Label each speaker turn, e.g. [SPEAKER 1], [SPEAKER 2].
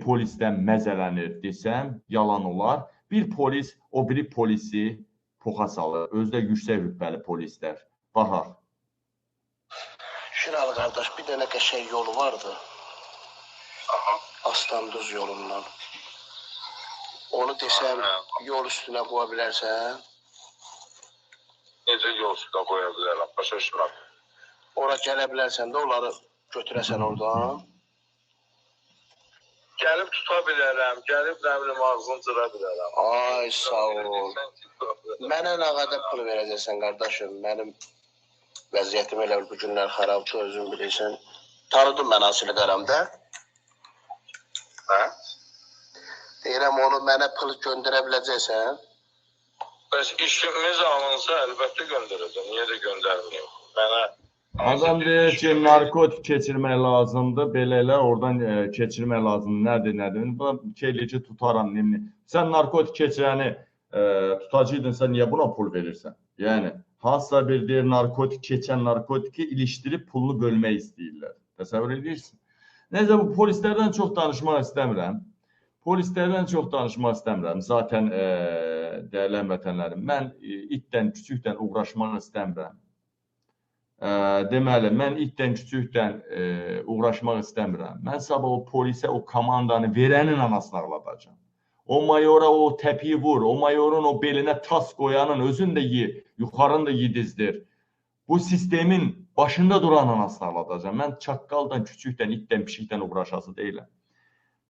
[SPEAKER 1] polisdən məzələnir desəm, yalan olar. Bir polis o biri polisi poxa salır. Özü də yüksək rütbəli polislər. Baxaq.
[SPEAKER 2] Şiralı qardaş, bir dənə qəşəng yolu vardı.
[SPEAKER 3] Aha.
[SPEAKER 2] Astanduz yolundan. Onu desəm, yol üstünə qoya bilərsən.
[SPEAKER 3] Necə yol üstə qoya bilərəm? Başa düşmürəm.
[SPEAKER 2] Ora gələ bilərsən də onları götürəsən oradan.
[SPEAKER 3] Gəlib tuta bilərəm, gəlib nə bilim ağzını cıra bilərəm.
[SPEAKER 2] Ay sağ ol. Mənə nə qədər pul verəcəksən qardaşım? Mənim vəziyyətim elə bu günlər xarabdır, özün bilirsən. Tanıdım mən Asili Qaramda.
[SPEAKER 3] Hə?
[SPEAKER 2] Deyirəm onu mənə pul göndərə biləcəksən?
[SPEAKER 3] Bəs işimiz alınsa əlbəttə göndərəcəm. Niyə də göndərməyim?
[SPEAKER 1] Adam deyir ki, narkotik keçirmək lazımdır, belə elə oradan e, keçirmək lazımdır. Nədir, nədir? Bu şeyli ki, tutaram nimni. Sən narkotik keçirəni e, tutacaqdınsa niyə buna pul verirsən? Yəni hansısa bir deyir narkotik keçən narkotiki ilişdirib pulunu bölmək istəyirlər. Təsəvvür edirsən? Necə bu polislərdən çox danışmaq istəmirəm. Polislərdən çox danışmaq istəmirəm. Zaten e, dəyərli vətənlərim, mən e, itdən, küçükdən uğraşmaq istəmirəm. Deməli, mən itdən küçükdən ə, uğraşmaq istəmirəm. Mən sabah o polisə o komandanı verənin anasını ağladacağam. O mayora o təpiyi vur, o mayorun o belinə tas qoyanın özün də yi, yuxarını da yedizdir. Bu sistemin başında duran anasını ağladacağam. Mən çaqqaldan, küçükdən, itdən, pişikdən uğraşası deyiləm.